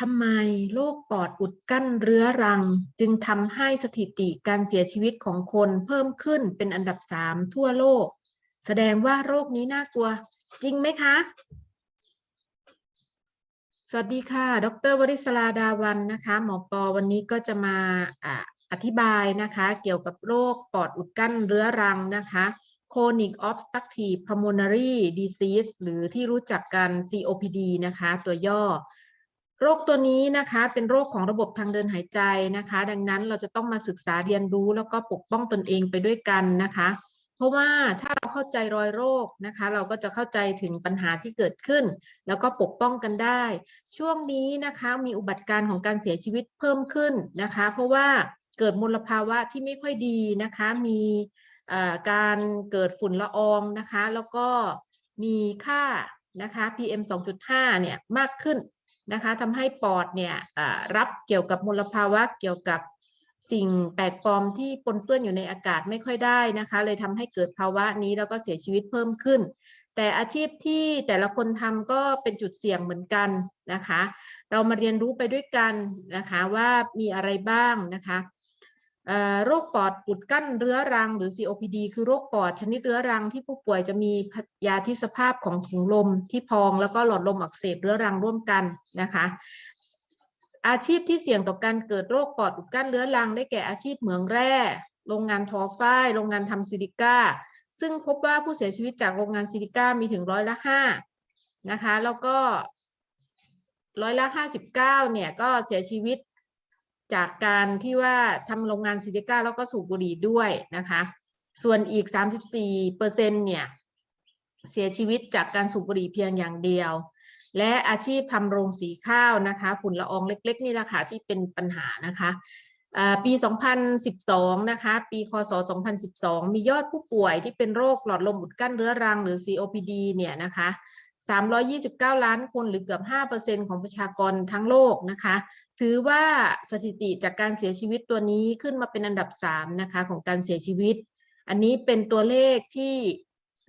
ทำไมโรคปอดอุดกั้นเรื้อรัง จึงทำให้สถิติการเสียชีวิตของคนเพิ่มขึ้นเป็นอันดับสามทั่วโลก แสดงว่าโรคนี้น่ากลัว จริงไหมคะ สวัสดีค่ะ ดรวริศราดาวันนะคะ หมอปอวันนี้ก็จะมาอ่าอธิบายนะคะ เกี่ยวกับโรคปอดอุดกั้นเรื้อรังนะคะ chronic obstructive pulmonary disease หรือที่รู้จักกัน COPD นะคะ ตัวย่อ โรคตัวนี้นะคะเป็นโรคของระบบทางเดินหายใจนะคะ ดังนั้นเราจะต้องมาศึกษาเรียนรู้แล้วก็ปกป้องตนเองไปด้วยกันนะคะ เพราะว่าถ้าเราเข้าใจรอยโรคนะคะ เราก็จะเข้าใจถึงปัญหาที่เกิดขึ้น แล้วก็ปกป้องกันได้ ช่วงนี้นะคะมีอุบัติการณ์ของการเสียชีวิตเพิ่มขึ้นนะคะ เพราะว่าเกิดมลภาวะที่ไม่ค่อยดีนะคะ มีการเกิดฝุ่นละอองนะคะ แล้วก็มีค่านะคะ PM 2.5 เนี่ยมากขึ้น นะคะทำให้ปอดเนี่ยรับเกี่ยวกับมลภาวะเกี่ยวกับสิ่งแปลกปลอมที่ปนเปื้อนอยู่ในอากาศไม่ค่อยได้นะคะ เลยทำให้เกิดภาวะนี้แล้วก็เสียชีวิตเพิ่มขึ้น แต่อาชีพที่แต่ละคนทำก็เป็นจุดเสี่ยงเหมือนกันนะคะ เรามาเรียนรู้ไปด้วยกันนะคะว่ามีอะไรบ้างนะคะ โรคปอดอุดกั้นเรื้อรังหรือ COPD คือโรคปอดชนิดเรื้อรังที่ผู้ป่วยจะมียาธิสภาพของถุงลมที่พองแล้วก็หลอดลมอักเสบเรื้อรังร่วมกันนะคะ อาชีพที่เสี่ยงต่อการเกิดโรคปอดอุดกั้นเรื้อรังได้แก่อาชีพเหมืองแร่ โรงงานทอฝ้าย โรงงานทำซิลิก้า ซึ่งพบว่าผู้เสียชีวิตจากโรงงานซิลิก้ามีถึงร้อยละห้านะคะ แล้วก็ร้อยละห้าสิบเก้าเนี่ยก็เสียชีวิต จากการที่ว่าทำโรงงานซิลิก้าแล้วก็สูบบุหรี่ด้วยนะคะ ส่วนอีกสามสิบสี่เปอร์เซ็นเนี่ย เสียชีวิตจากการสูบบุหรี่เพียงอย่างเดียว และอาชีพทำโรงสีข้าวนะคะ ฝุ่นละอองเล็ก ๆ นี่แหละค่ะที่เป็นปัญหานะคะอ่าปี 2012 นะคะ ปี คศ 2012 มียอดผู้ป่วยที่เป็นโรคหลอดลมอุดกั้นเรื้อรังหรือ COPD เนี่ยนะคะ 329 ล้านคนหรือเกือบ 5%ของประชากรทั้งโลกนะคะ ถือว่าสถิติจากการเสียชีวิตตัวนี้ขึ้นมาเป็นอันดับ 3 นะคะของการเสียชีวิต อันนี้เป็นตัวเลขที่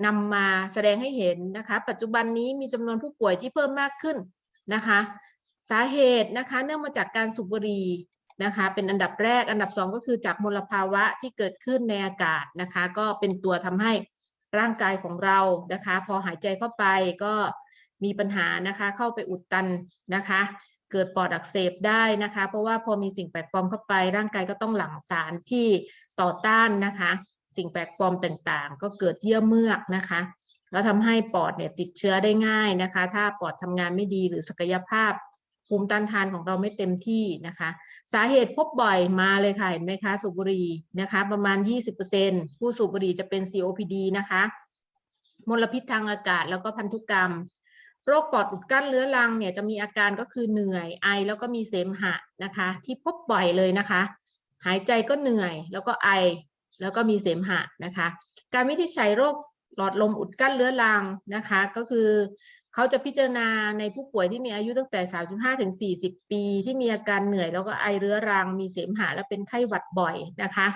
นำมาแสดงให้เห็นนะคะ ปัจจุบันนี้มีจำนวนผู้ป่วยที่เพิ่มมากขึ้นนะคะ สาเหตุนะคะเนื่องมาจากการสูบบุหรี่นะคะ เป็นอันดับแรกอันดับสองก็คือจากมลภาวะที่เกิดขึ้นในอากาศนะคะ ก็เป็นตัวทำให้ ร่างกายของเรานะคะ พอหายใจเข้าไปก็มีปัญหานะคะ เข้าไปอุดตันนะคะ เกิดปอดอักเสบได้นะคะ เพราะว่าพอมีสิ่งแปลกปลอมเข้าไป ร่างกายก็ต้องหลั่งสารที่ต่อต้านนะคะ สิ่งแปลกปลอมต่างๆ ก็เกิดเยื่อเมือกนะคะแล้วทำให้ปอดเนี่ยติดเชื้อได้ง่ายนะคะ ถ้าปอดทำงานไม่ดีหรือศักยภาพ ภูมิต้านทานของเราไม่เต็มที่นะคะ สาเหตุพบบ่อยมาเลยค่ะเห็นไหมคะสูบบุหรี่นะคะ ประมาณ 20%ผู้สูบบุหรี่จะเป็น COPD นะคะมลพิษทางอากาศแล้วก็พันธุกรรม โรคปอดอุดกั้นเรื้อรังเนี่ยจะมีอาการก็คือเหนื่อยไอแล้วก็มีเสมหะนะคะ ที่พบบ่อยเลยนะคะ หายใจก็เหนื่อยแล้วก็ไอแล้วก็มีเสมหะนะคะ การวินิจฉัยโรคหลอดลมอุดกั้นเรื้อรังนะคะ ก็คือ เขาจะพิจารณาในผู้ป่วยที่มีอายุตั้งแต่ 35ถึง40 ปี ที่มีอาการเหนื่อยแล้วก็ไอเรื้อรัง มีเสมหะและเป็นไข้หวัดบ่อยนะคะ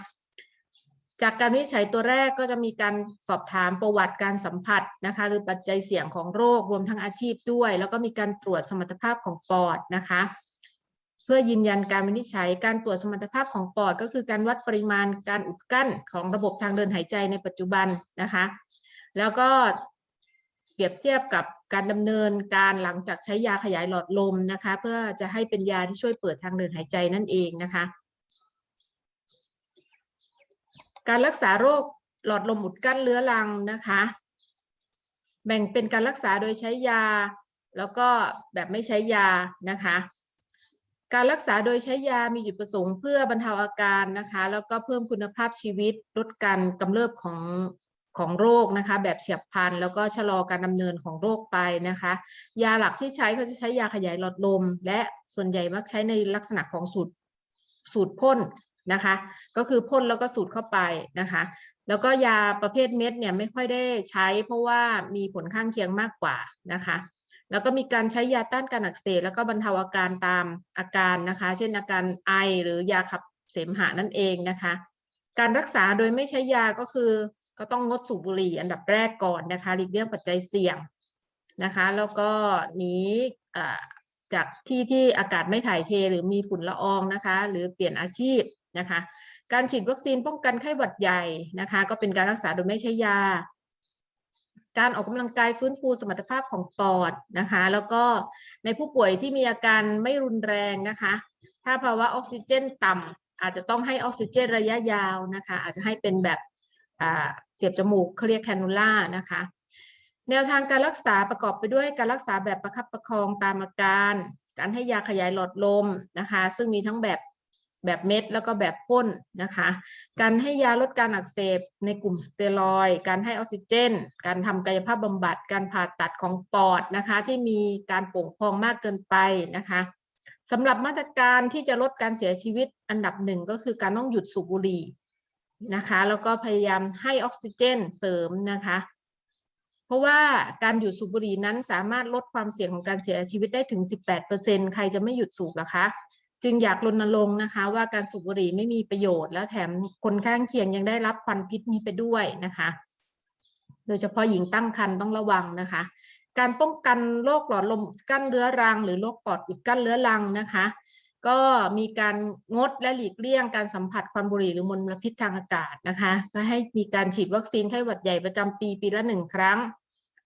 จากการวินิจฉัยตัวแรกก็จะมีการสอบถามประวัติการสัมผัสนะคะหรือปัจจัยเสี่ยงของโรครวมทั้งอาชีพด้วย แล้วก็มีการตรวจสมรรถภาพของปอดนะคะเพื่อยืนยันการวินิจฉัยการตรวจสมรรถภาพของปอด ก็คือการวัดปริมาณการอุดกั้นของระบบทางเดินหายใจในปัจจุบันนะคะ แล้วก็ รียบเทียบกับการดำเนินการหลังจากใช้ยาขยายหลอดลมนะคะ เพื่อจะให้เป็นยาที่ช่วยเปิดทางเดินหายใจนั่นเองนะคะ การรักษาโรคหลอดลมอุดกั้นเรื้อรังนะคะ แบ่งเป็นการรักษาโดยใช้ยา แล้วก็แบบไม่ใช้ยานะคะ การรักษาโดยใช้ยามีจุดประสงค์เพื่อบรรเทาอาการนะคะ แล้วก็เพิ่มคุณภาพชีวิตลดการกำเริบของ ของโรคนะคะ แบบเฉียบพลันแล้วก็ชะลอการดำเนินของโรคไปนะคะ ยาหลักที่ใช้เขาจะใช้ยาขยายหลอดลม และส่วนใหญ่มักใช้ในลักษณะของสูตรสูตรพ่นนะคะ ก็คือพ่นแล้วก็สูดเข้าไปนะคะ แล้วก็ยาประเภทเม็ดเนี่ยไม่ค่อยได้ใช้ เพราะว่ามีผลข้างเคียงมากกว่านะคะ แล้วก็มีการใช้ยาต้านการอักเสบแล้วก็บรรเทาอาการตามอาการนะคะ เช่นอาการไอหรือยาขับเสมหะนั่นเองนะคะ การรักษาโดยไม่ใช้ยาก็คือ ก็ต้องงดสูบบุหรี่อันดับแรกก่อนนะคะหลีกเลี่ยงปัจจัยเสี่ยงนะคะ แล้วก็หนีจากที่ที่อากาศไม่ถ่ายเทหรือมีฝุ่นละอองนะคะ หรือเปลี่ยนอาชีพนะคะ การฉีดวัคซีนป้องกันไข้หวัดใหญ่นะคะ ก็เป็นการรักษาโดยไม่ใช้ยา การออกกำลังกายฟื้นฟูสมรรถภาพของปอดนะคะ แล้วก็ในผู้ป่วยที่มีอาการไม่รุนแรงนะคะ ถ้าภาวะออกซิเจนต่ำอาจจะต้องให้ออกซิเจนระยะยาวนะคะ อาจจะให้เป็นแบบ เสียบจมูกเขาเรียกแคนูล่านะคะ แนวทางการรักษาประกอบไปด้วยการรักษาแบบประคับประคองตามอาการ การให้ยาขยายหลอดลมนะคะ ซึ่งมีทั้งแบบแบบเม็ดแล้วก็แบบพ่นนะคะ การให้ยาลดการอักเสบในกลุ่มสเตียรอยด์การให้ออกซิเจน การทำกายภาพบำบัด การผ่าตัดของปอดนะคะ ที่มีการโป่งพองมากเกินไปนะคะสำหรับมาตรการที่จะลดการเสียชีวิตอันดับหนึ่งก็คือการต้องหยุดสูบบุหรี่ นะคะแล้วก็พยายามให้ออกซิเจนเสริมนะคะ เพราะว่าการหยุดสูบบุหรี่นั้นสามารถลดความเสี่ยงของการเสียชีวิตได้ถึง 18%ใครจะไม่หยุดสูบล่ะคะ จึงอยากรณรงค์นะคะ ว่าการสูบบุหรี่ไม่มีประโยชน์ แล้วแถมคนข้างเคียงยังได้รับควันพิษนี้ไปด้วยนะคะ โดยเฉพาะหญิงตั้งครรภ์ต้องระวังนะคะ การป้องกันโรคหลอดลมกั้นเรื้อรัง หรือโรคปอดอุดกั้นเรื้อรังนะคะ ก็มีการงดและหลีกเลี่ยงการสัมผัสควันบุหรี่หรือมลพิษทางอากาศนะคะก็ให้มีการฉีดวัคซีนไข้หวัดใหญ่ประจำปีปีละหนึ่งครั้ง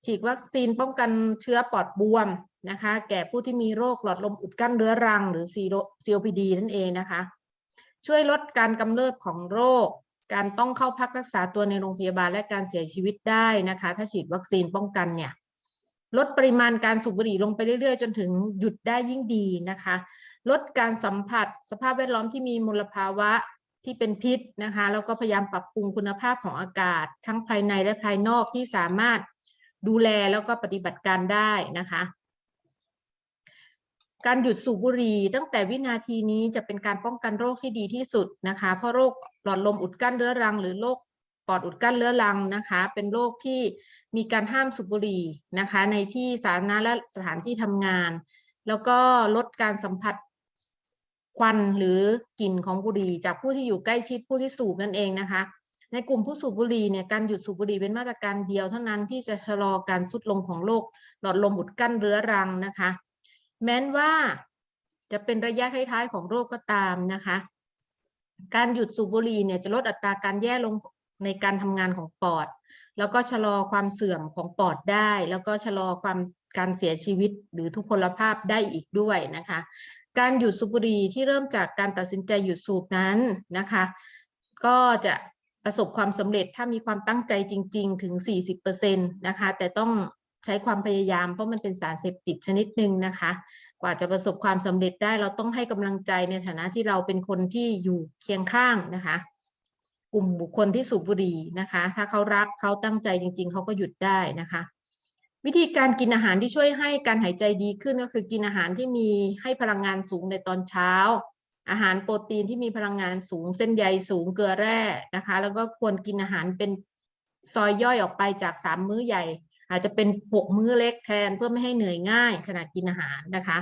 ฉีดวัคซีนป้องกันเชื้อปอดบวมนะคะ แก่ผู้ที่มีโรคหลอดลมอุดกั้นเรื้อรัง หรือ COPD นั่นเองนะคะ ช่วยลดการกำเริบของโรค การต้องเข้าพักรักษาตัวในโรงพยาบาลและการเสียชีวิตได้นะคะ ถ้าฉีดวัคซีนป้องกันเนี่ยลดปริมาณการสูบบุหรี่ลงไปเรื่อยๆ จนถึงหยุดได้ยิ่งดีนะคะ ลดการสัมผัส สภาพแวดล้อมที่มีมลภาวะที่เป็นพิษนะคะแล้วก็พยายามปรับปรุงคุณภาพของอากาศ ทั้งภายในและภายนอกที่สามารถดูแลแล้วก็ปฏิบัติการได้นะคะการหยุดสูบบุหรี่ตั้งแต่วินาทีนี้จะเป็นการป้องกันโรคที่ดีที่สุดนะคะ เพราะโรคหลอดลมอุดกั้นเรื้อรัง หรือโรคปอดอุดกั้นเรื้อรังนะคะ เป็นโรคที่มีการห้ามสูบบุหรี่นะคะ ในที่สาธารณะและสถานที่ทำงาน แล้วก็ลดการสัมผัส ควันหรือกลิ่นของบุหรี่จากผู้ที่อยู่ใกล้ชิดผู้ที่สูบนั่นเองนะคะ ในกลุ่มผู้สูบบุหรี่เนี่ยการหยุดสูบบุหรี่เป็นมาตรการเดียวเท่านั้นที่จะชะลอการสุดลงของโรคหลอดลมอุดกั้นเรื้อรังนะคะ แม้นว่าจะเป็นระยะท้ายๆของโรคก็ตามนะคะ การหยุดสูบบุหรี่เนี่ยจะลดอัตราการแย่ลงในการทำงานของปอด แล้วก็ชะลอความเสื่อมของปอดได้ แล้วก็ชะลอความการเสียชีวิตหรือทุพพลภาพได้อีกด้วยนะคะ การหยุดสูบบุหรี่ที่เริ่มจากการตัดสินใจหยุดสูบนั้นนะคะ ก็จะประสบความสำเร็จถ้ามีความตั้งใจจริง ๆ ถึง 40%นะคะ แต่ต้องใช้ความพยายามเพราะมันเป็นสารเสพติดชนิดหนึ่งนะคะ กว่าจะประสบความสำเร็จได้เราต้องให้กำลังใจในฐานะที่เราเป็นคนที่อยู่เคียงข้างนะคะ กลุ่มบุคคลที่สูบบุหรี่นะคะ ถ้าเขารักเขาตั้งใจจริง ๆ เขาก็หยุดได้นะคะ วิธีการกินอาหารที่ช่วยให้การหายใจดีขึ้นก็คือกินอาหารที่มีให้พลังงานสูงในตอนเช้า อาหารโปรตีนที่มีพลังงานสูง เส้นใยสูงเกลือแร่นะคะ แล้วก็ควรกินอาหารเป็นซอยย่อยออกไปจากสามมื้อใหญ่ อาจจะเป็นหกมื้อเล็กแทนเพื่อไม่ให้เหนื่อยง่ายขณะกินอาหารนะคะ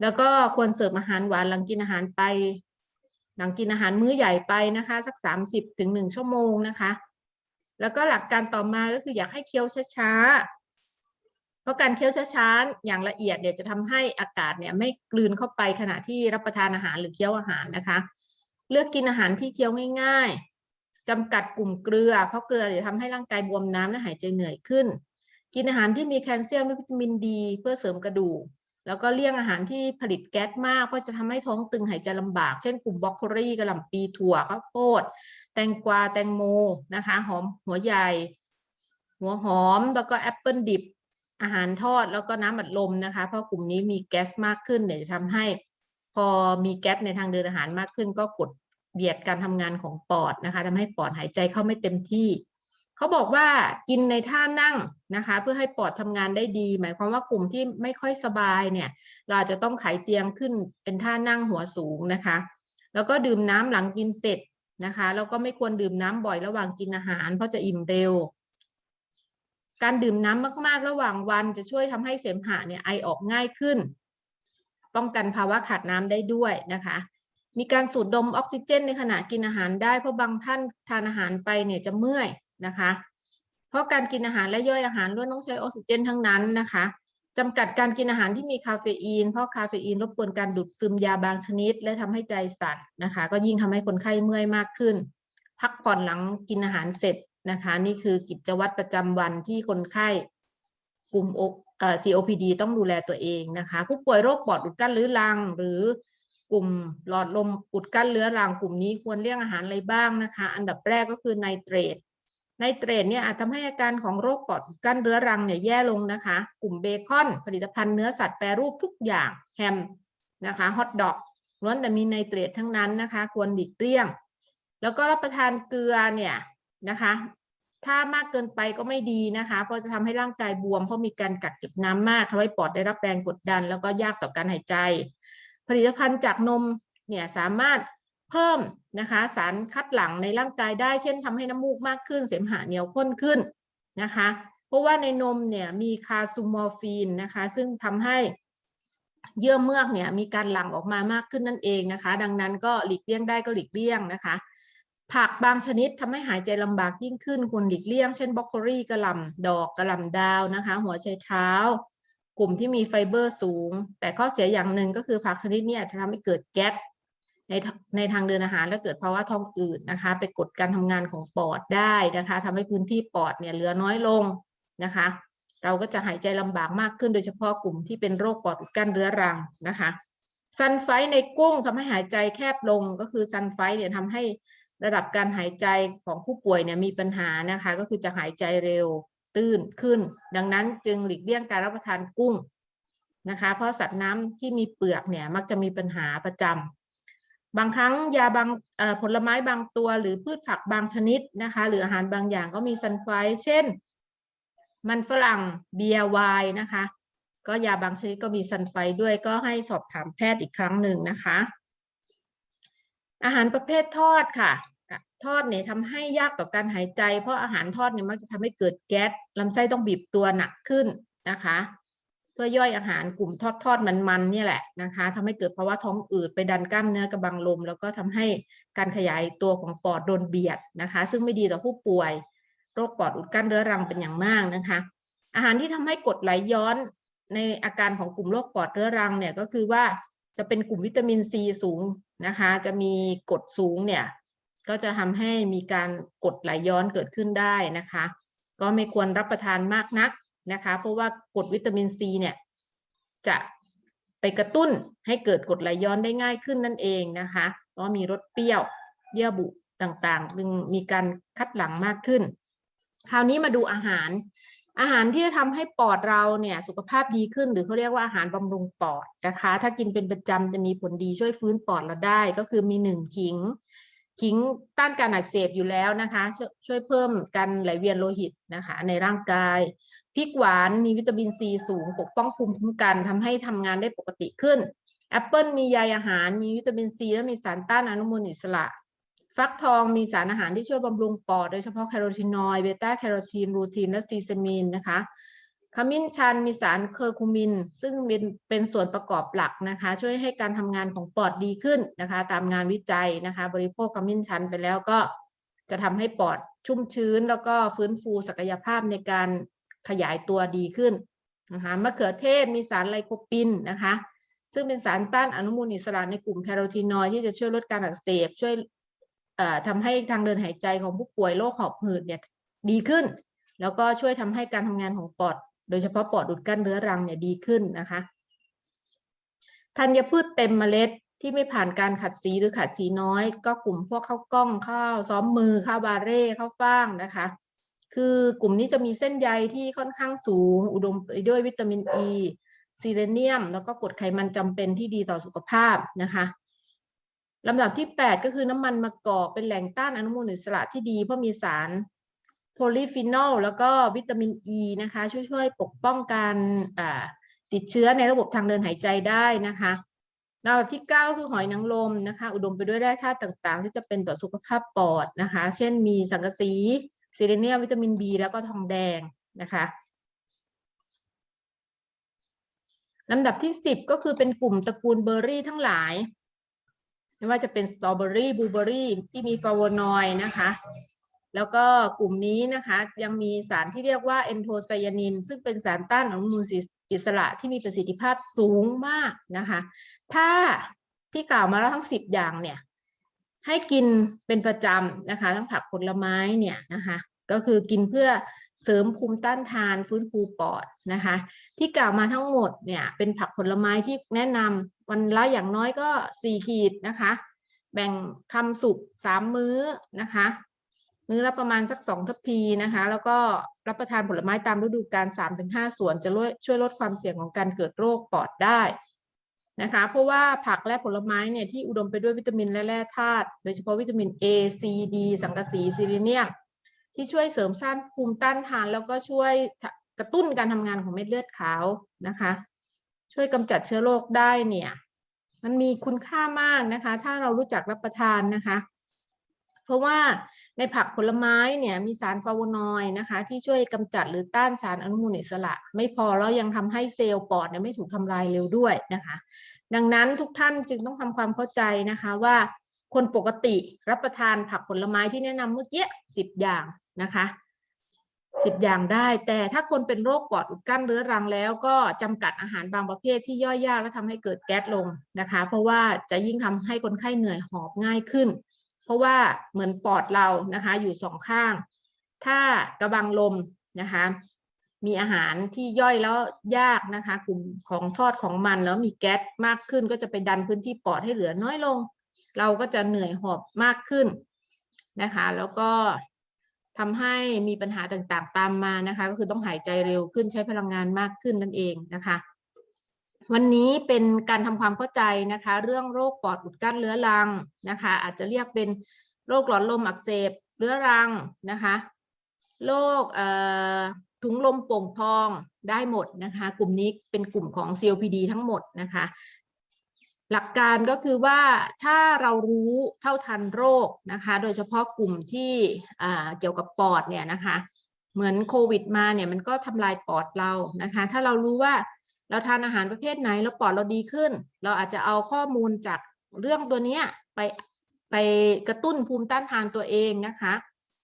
แล้วก็ควรเสิร์ฟอาหารหวานหลังกินอาหารไป หลังกินอาหารมื้อใหญ่ไปนะคะ สักสามสิบถึงหนึ่งชั่วโมงนะคะ แล้วก็หลักการต่อมาก็คืออยากให้เคี้ยวช้าๆ เพราะการเคี้ยวช้าๆอย่างละเอียดเนี่ยจะทำให้อากาศเนี่ยไม่กลืนเข้าไปขณะที่รับประทานอาหารหรือเคี้ยวอาหารนะคะ เลือกกินอาหารที่เคี้ยวง่าย ๆจำกัดกลุ่มเกลือ เพราะเกลือจะทำให้ร่างกายบวมน้ำและหายใจเหนื่อยขึ้น กินอาหารที่มีแคลเซียมและวิตามินดีเพื่อเสริมกระดูกแล้วก็เลี่ยงอาหารที่ผลิตแก๊สมากเพราะจะทำให้ท้องตึงหายใจลำบาก เช่นกลุ่มบรอกโคลีกระหล่ำปีถั่วข้าวโพด แตงกวาแตงโมนะคะ หอมหัวใหญ่ หัวหอมแล้วก็แอปเปิลดิบ อาหารทอดแล้วก็น้ำอัดลมนะคะ เพราะกลุ่มนี้มีแก๊สมากขึ้นเนี่ยจะทำให้พอมีแก๊สในทางเดินอาหารมากขึ้น ก็กดเบียดการทำงานของปอดนะคะทำให้ปอดหายใจเข้าไม่เต็มที่เขาบอกว่ากินในท่านั่งนะคะ เพื่อให้ปอดทำงานได้ดี หมายความว่ากลุ่มที่ไม่ค่อยสบายเนี่ย เราอาจจะต้องไขเตียงขึ้นเป็นท่านั่งหัวสูงนะคะ แล้วก็ดื่มน้ำหลังกินเสร็จนะคะแล้วก็ไม่ควรดื่มน้ำบ่อยระหว่างกินอาหาร เพราะจะอิ่มเร็ว การดื่มน้ำมาก ๆ ระหว่างวันจะช่วยทำให้เสมหะเนี่ยไอออกง่ายขึ้น ป้องกันภาวะขาดน้ำได้ด้วยนะคะ มีการสูดดมออกซิเจนในขณะกินอาหารได้เพราะบางท่านทานอาหารไปเนี่ยจะเมื่อยนะคะ เพราะการกินอาหารและย่อยอาหารล้วนต้องใช้ออกซิเจนทั้งนั้นนะคะจจำกัดการกินอาหารที่มีคาเฟอีน เพราะคาเฟอีนรบกวนการดูดซึมยาบางชนิด และทำให้ใจสั่นนะคะ ก็ยิ่งทำให้คนไข้เมื่อยมากขึ้น พักผ่อนหลังกินอาหารเสร็จ นะคะ นี่คือกิจวัตรประจำวันที่คนไข้กลุ่ม O- เอ่อ COPD ต้องดูแลตัวเองนะคะ ผู้ป่วยโรคปอดอุดกั้นเรื้อรัง หรือกลุ่มหลอดลมอุดกั้นเรื้อรังกลุ่มนี้ควรเลี่ยงอาหารอะไรบ้างนะคะ อันดับแรกก็คือไนเตรตไนเตรตเนี่ยอาจทำให้อาการของโรคปอดอุดกั้นเรื้อรังเนี่ยแย่ลงนะคะ กลุ่มเบคอน ผลิตภัณฑ์เนื้อสัตว์แปรรูปทุกอย่างแฮมนะคะฮอทดอกล้วนแต่มีไนเตรตทั้งนั้นนะคะ ควรหลีกเลี่ยง แล้วก็รับประทานเกลือเนี่ย นะคะ ถ้ามากเกินไปก็ไม่ดีนะคะ เพราะจะทำให้ร่างกายบวมเพราะมีการกักเก็บน้ำมากทำให้ปอดได้รับแรงกดดัน แล้วก็ยากต่อการหายใจ ผลิตภัณฑ์จากนมเนี่ยสามารถเพิ่มนะคะสารคัดหลั่งในร่างกายได้ เช่นทำให้น้ำมูกมากขึ้น เสมหะเหนียวข้นขึ้นนะคะ เพราะว่าในนมเนี่ยมีคาซูมอร์ฟีนนะคะ ซึ่งทำให้เยื่อเมือกเนี่ยมีการหลั่งออกมามากขึ้นนั่นเองนะคะ ดังนั้นก็หลีกเลี่ยงได้ก็หลีกเลี่ยงนะคะ ผักบางชนิดทำให้หายใจลำบากยิ่งขึ้นควรหลีกเลี่ยง เช่นบรอกโคลีกระหล่ำดอกกระหล่ำดาวนะคะ หัวไชเท้า กลุ่มที่มีไฟเบอร์สูง แต่ข้อเสียอย่างหนึ่งก็คือผักชนิดนี้อาจจะทำให้เกิดแก๊สในในทางเดินอาหารและเกิดภาวะท้องอืดนะคะ ไปกดการทำงานของปอดได้นะคะทำให้พื้นที่ปอดเนี่ยเหลือน้อยลงนะคะ เราก็จะหายใจลำบากมากขึ้นโดยเฉพาะกลุ่มที่เป็นโรคปอดอุดกั้นเรื้อรังนะคะซันไฟในกุ้งทำให้หายใจแคบลงก็คือซันไฟเนี่ยทำให้ ระดับการหายใจของผู้ป่วยเนี่ยมีปัญหานะคะ ก็คือจะหายใจเร็วตื้นขึ้น ดังนั้นจึงหลีกเลี่ยงการรับประทานกุ้งนะคะ เพราะสัตว์น้ำที่มีเปลือกเนี่ยมักจะมีปัญหาประจำบางครั้งยาบางผลไม้บางตัวหรือพืชผักบางชนิดนะคะ หรืออาหารบางอย่างก็มีซันไฟเช่น มันฝรั่งเบียร์ไวน์นะคะ ก็ยาบางชนิดก็มีซันไฟด้วยก็ให้สอบถามแพทย์อีกครั้งหนึ่งนะคะ อาหารประเภททอดค่ะ ทอดเนี่ยทำให้ยากต่อการหายใจ เพราะอาหารทอดเนี่ยมักจะทำให้เกิดแก๊สลำไส้ต้องบีบตัวหนักขึ้นนะคะ เพื่อย่อยอาหารกลุ่มทอดทอดมันๆเนี่ยแหละนะคะทำให้เกิดภาวะท้องอืดไปดันกล้ามเนื้อกระบังลม แล้วก็ทำให้การขยายตัวของปอดโดนเบียดนะคะ ซึ่งไม่ดีต่อผู้ป่วย โรคปอดอุดกั้นเรื้อรังเป็นอย่างมากนะคะ อาหารที่ทำให้กรดไหลย้อนในอาการของกลุ่มโรคปอดเรื้อรังเนี่ยก็คือว่าจะเป็นกลุ่มวิตามินซีสูงนะคะ จะมีกรดสูงเนี่ย ก็จะทำให้มีการกดไหลย้อนเกิดขึ้นได้นะคะ ก็ไม่ควรรับประทานมากนักนะคะ เพราะว่ากรดวิตามินซีเนี่ยจะไปกระตุ้นให้เกิดกรดไหลย้อนได้ง่ายขึ้นนั่นเองนะคะเพราะมีรสเปรี้ยวเยื่อบุต่างๆจึงมีการคัดหลังมากขึ้น คราวนี้มาดูอาหาร อาหารที่จะทำให้ปอดเราเนี่ยสุขภาพดีขึ้น หรือเขาเรียกว่าอาหารบำรุงปอดนะคะ ถ้ากินเป็นประจำจะมีผลดีช่วยฟื้นปอดเราได้ ก็คือมีหนึ่งขิง ขิงต้านการอักเสบอยู่แล้วนะคะช่วยช่วยเพิ่มการไหลเวียนโลหิตนะคะ ในร่างกายพริกหวานมีวิตามินซีสูงปกป้องภูมิคุ้มกันทำให้ทำงานได้ปกติขึ้นแอปเปิลมีใยอาหารมีวิตามินซีและมีสารต้านอนุมูลอิสระ ฟักทองมีสารอาหารที่ช่วยบำรุงปอด โดยเฉพาะแคโรทีนอยด์เบต้าแคโรทีนรูทีนและซีซามีนนะคะ ขมิ้นชันมีสารเคอร์คูมิน ซึ่งเป็นเป็นส่วนประกอบหลักนะคะ ช่วยให้การทำงานของปอดดีขึ้นนะคะ ตามงานวิจัยนะคะ บริโภคขมิ้นชันไปแล้วก็จะทำให้ปอดชุ่มชื้น แล้วก็ฟื้นฟูศักยภาพในการขยายตัวดีขึ้นนะคะมะเขือเทศมีสารไลโคปินนะคะ ซึ่งเป็นสารต้านอนุมูลอิสระในกลุ่มแคโรทีนอยที่จะช่วยลดการอักเสบ ช่วยเอ่อทำให้ทางเดินหายใจของผู้ป่วยโรคหอบหืดเนี่ยดีขึ้น แล้วก็ช่วยทำให้การทำงานของปอด โดยเฉพาะปอดอุดกั้นเรื้อรังเนี่ยดีขึ้นนะคะธัญพืชเต็มเมล็ดที่ไม่ผ่านการขัดสีหรือขัดสีน้อย ก็กลุ่มพวกข้าวกล้องข้าวซ้อมมือข้าวบาเร่ข้าวฟ่างนะคะ คือกลุ่มนี้จะมีเส้นใยที่ค่อนข้างสูง อุดมไปด้วยวิตามินอ e, ีซีเลเนียม แล้วก็กรดไขมันจำเป็นที่ดีต่อสุขภาพนะคะลำดับที่ 8 ก็คือน้ำมันมะกอกเป็นแหล่งต้านอนุมูลอิสระที่ดีเพราะมีสาร พลีฟีนอลแล้วก็วิตามินอ e ีนะคะช่วยช่วยปกป้องการติดเชื้อในระบบทางเดินหายใจได้นะคะลำดับที่ 9 คือหอยนางรมนะคะ อุดมไปด้วยแร่ธาตุต่างๆ ที่จะเป็นต่อสุขภาพปอดนะคะ เช่นมีสังกะสีซีเลเนียมวิตามิน B แล้วก็ทองแดงนะคะลำดับที่ 10 ก็คือเป็นกลุ่มตระกูลเบอร์รี่ทั้งหลาย ไม่ว่าจะเป็นสตรอเบอรี่บลูเบอรี่ที่มีฟลาโวนอยด์นะคะ แล้วก็กลุ่มนี้นะคะยังมีสารที่เรียกว่าเอนโทไซยานิน ซึ่งเป็นสารต้านอนุมูลอิสระที่มีประสิทธิภาพสูงมากนะคะ ถ้าที่กล่าวมาแล้วทั้ง 10 อย่างเนี่ยให้กินเป็นประจำนะคะ ทั้งผักผลไม้เนี่ยนะคะก็คือกินเพื่อเสริมภูมิต้านทานฟื้นฟูปอดนะคะ ที่กล่าวมาทั้งหมดเนี่ยเป็นผักผลไม้ที่แนะนำวันละอย่างน้อยก็ 4 ขีดนะคะ แบ่งทำสุกสามมื้อนะคะ มื้อละประมาณสักสองทัพพีนะคะ แล้วก็รับประทานผลไม้ตามฤดูกาลสามถึงห้าส่วน จะช่วยลดความเสี่ยงของการเกิดโรคปอดได้นะคะ เพราะว่าผักและผลไม้เนี่ยที่อุดมไปด้วยวิตามินและแร่ธาตุ โดยเฉพาะวิตามิน A C D สังกะสีซิลิเนียม ที่ช่วยเสริมสร้างภูมิต้านทาน แล้วก็ช่วยกระตุ้นการทำงานของเม็ดเลือดขาวนะคะ ช่วยกำจัดเชื้อโรคได้เนี่ย มันมีคุณค่ามากนะคะ ถ้าเรารู้จักรับประทานนะคะ เพราะว่า ในผักผลไม้เนี่ยมีสารฟลาโวนอยด์นะคะ ที่ช่วยกำจัดหรือต้านสารอนุมูลอิสระ ไม่พอแล้วยังทำให้เซลล์ปอดเนี่ยไม่ถูกทำลายเร็วด้วยนะคะ ดังนั้นทุกท่านจึงต้องทำความเข้าใจนะคะว่าคนปกติรับประทานผักผลไม้ที่แนะนำเมื่อกี้สิบอย่างนะคะสิบอย่างได้ แต่ถ้าคนเป็นโรคปอดอุดกั้นเรื้อรังแล้วก็จำกัดอาหารบางประเภทที่ย่อยยากและทำให้เกิดแก๊สลงนะคะ เพราะว่าจะยิ่งทำให้คนไข้เหนื่อยหอบง่ายขึ้น ราะว่าเหมือนปอดเรานะคะอยู่สองข้าง ถ้ากระบังลมนะคะมีอาหารที่ย่อยแล้วยากนะคะกลุ่มของทอดของมันแล้วมีแก๊สมากขึ้นก็จะไปดันพื้นที่ปอดให้เหลือน้อยลง เราก็จะเหนื่อยหอบมากขึ้นนะคะ แล้วก็ทำให้มีปัญหาต่างๆตามมานะคะ ก็คือต้องหายใจเร็วขึ้นใช้พลังงานมากขึ้นนั่นเองนะคะ วันนี้เป็นการทำความเข้าใจนะคะ เรื่องโรคปอดอุดกั้นเรื้อรังนะคะ อาจจะเรียกเป็นโรคหลอดลมอักเสบเรื้อรังนะคะโรคถุงลมโป่งพองได้หมดนะคะ กลุ่มนี้เป็นกลุ่มของ COPD ทั้งหมดนะคะ หลักการก็คือว่าถ้าเรารู้เท่าทันโรคนะคะ โดยเฉพาะกลุ่มที่เกี่ยวกับปอดเนี่ยนะคะ เหมือนโควิดมาเนี่ยมันก็ทำลายปอดเรานะคะ ถ้าเรารู้ว่า เราทานอาหารประเภทไหนแล้วปอดเราดีขึ้น เราอาจจะเอาข้อมูลจากเรื่องตัวนี้ไปไปกระตุ้นภูมิต้านทานตัวเองนะคะ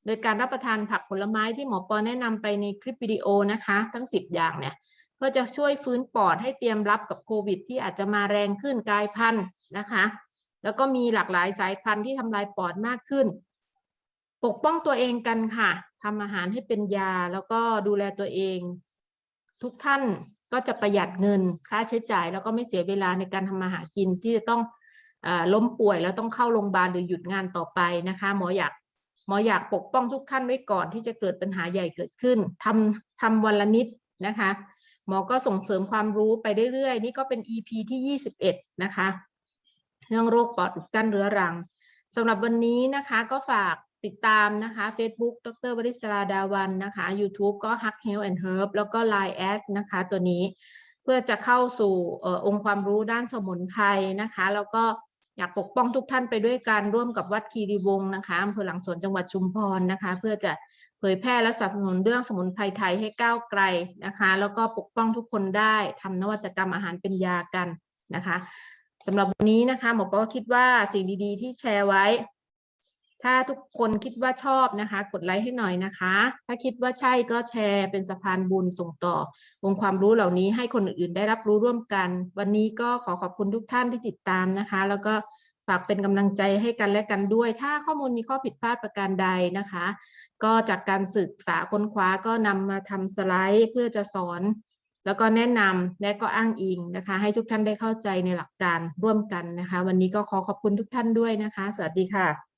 โดยการรับประทานผักผลไม้ที่หมอปอแนะนำไปในคลิปวิดีโอนะคะ ทั้ง 10 อย่างเนี่ยก็จะช่วยฟื้นปอดให้เตรียมรับกับโควิด ที่อาจจะมาแรงขึ้นกลายพันธุ์นะคะ แล้วก็มีหลากหลายสายพันธุ์ที่ทำลายปอดมากขึ้น ปกป้องตัวเองกันค่ะทำอาหารให้เป็นยาแล้วก็ดูแลตัวเอง ทุกท่าน ก็จะประหยัดเงินค่าใช้จ่าย แล้วก็ไม่เสียเวลาในการทำมาหากินที่จะต้องอล้มป่วยแล้วต้องเข้าโรงพยาบาลหรือหยุดงานต่อไปนะคะหมออยากหมออยากปกป้องทุกท่านไว้ก่อนที่จะเกิดปัญหาใหญ่เกิดขึ้นทำทำวันละนิดนะคะหมอก็ส่งเสริมความรู้ไปเรื่อยๆ นี่ก็เป็น EP ที่ 21 นะคะ เรื่องโรคปอดอุดกั้นเรื้อรังสำหรับวันนี้นะคะก็ฝาก ติดตามนะคะ Facebook ดรวริศราดาวันนะคะ YouTube ก็ Hug Health and Herb แล้วก็ Line S นะคะตัวนี้เพื่อจะเข้าสู่อองค์ความรู้ด้านสมุนไพรนะคะ แล้วก็อยากปกป้องทุกท่านไปด้วยการร่วมกับวัดคีรีวงศ์นะคะอำเภอหลังสวนจังหวัดชุมพรนะคะ เพื่อจะเผยแพร่และสนับสนุนเรื่องสมุนไพรไทยให้ก้าวไกลนะคะ แล้วก็ปกป้องทุกคนได้ทำนวัตกรรมอาหารเป็นยากันนะคะสำหรับวันนี้นะคะหมอปอคิดว่าสิ่งดีๆ ที่แชร์ไว้ ถ้าทุกคนคิดว่าชอบนะคะ กดไลค์ให้หน่อยนะคะ ถ้าคิดว่าใช่ก็แชร์เป็นสะพานบุญส่งต่อ องค์ความรู้เหล่านี้ให้คนอื่นๆ ได้รับรู้ร่วมกัน วันนี้ก็ขอขอบคุณทุกท่านที่ติดตามนะคะ แล้วก็ฝากเป็นกำลังใจให้กันและกันด้วย ถ้าข้อมูลมีข้อผิดพลาดประการใดนะคะ ก็จากการศึกษาค้นคว้าก็นำมาทำสไลด์เพื่อจะสอน แล้วก็แนะนำและก็อ้างอิงนะคะ ให้ทุกท่านได้เข้าใจในหลักการร่วมกันนะคะ วันนี้ก็ขอขอบคุณทุกท่านด้วยนะคะ สวัสดีค่ะ